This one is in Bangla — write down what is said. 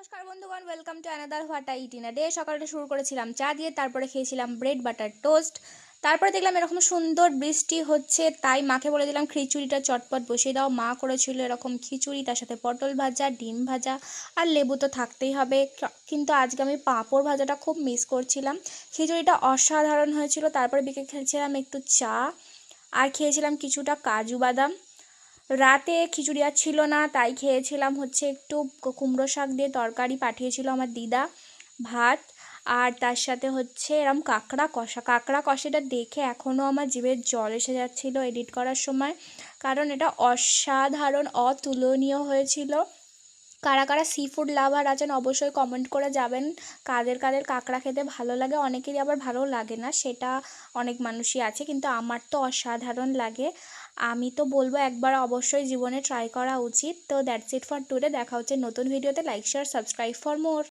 নমস্কার বন্ধুগণ ওয়েলকাম টু অ্যানাদার হোয়াটা ইটিনা ডে সকালটা শুরু করেছিলাম চা দিয়ে, তারপরে খেয়েছিলাম ব্রেড বাটার টোস্ট তারপরে দেখলাম এরকম সুন্দর বৃষ্টি হচ্ছে, তাই মাকে বলে দিলাম, খিচুড়িটা চটপট বসিয়ে দাও। মা করেছিল এরকম খিচুড়ি, তার সাথে পটল ভাজা, ডিম ভাজা, আর লেবু তো থাকতেই হবে। কিন্তু আজকে আমি পাঁপড় ভাজাটা খুব মিস করছিলাম। খিচুড়িটা অসাধারণ হয়েছিল। তারপরে বিকেল খেয়েছিলাম একটু চা, আর খেয়েছিলাম কিছুটা কাজু বাদাম। রাতে খিচুড়ি আর ছিল না, তাই খেয়েছিলাম হচ্ছে একটু কুমড়ো শাক দিয়ে তরকারি পাঠিয়েছিল আমার দিদা ভাত। আর তার সাথে হচ্ছে এরম কাঁকড়া কষা। কাঁকড়া কষাটা দেখে এখনও আমার জিভের জল এসে যাচ্ছিল এডিট করার সময়, কারণ এটা অসাধারণ, অতুলনীয় হয়েছিল। কারা কারা সি ফুড লাভার আছেন অবশ্যই কমেন্ট করে যাবেন, কাদের কাদের কাঁকড়া খেতে ভালো লাগে, অনেকেরই আবার ভালো লাগে না, সেটা অনেক মানুষই আছে, কিন্তু আমার তো অসাধারণ লাগে। আমি তো বলব একবার অবশ্যই জীবনে ট্রাই করা উচিত। তো দ্যাটস ইট ফর টুডে দেখা হচ্ছে নতুন ভিডিওতে like share subscribe for more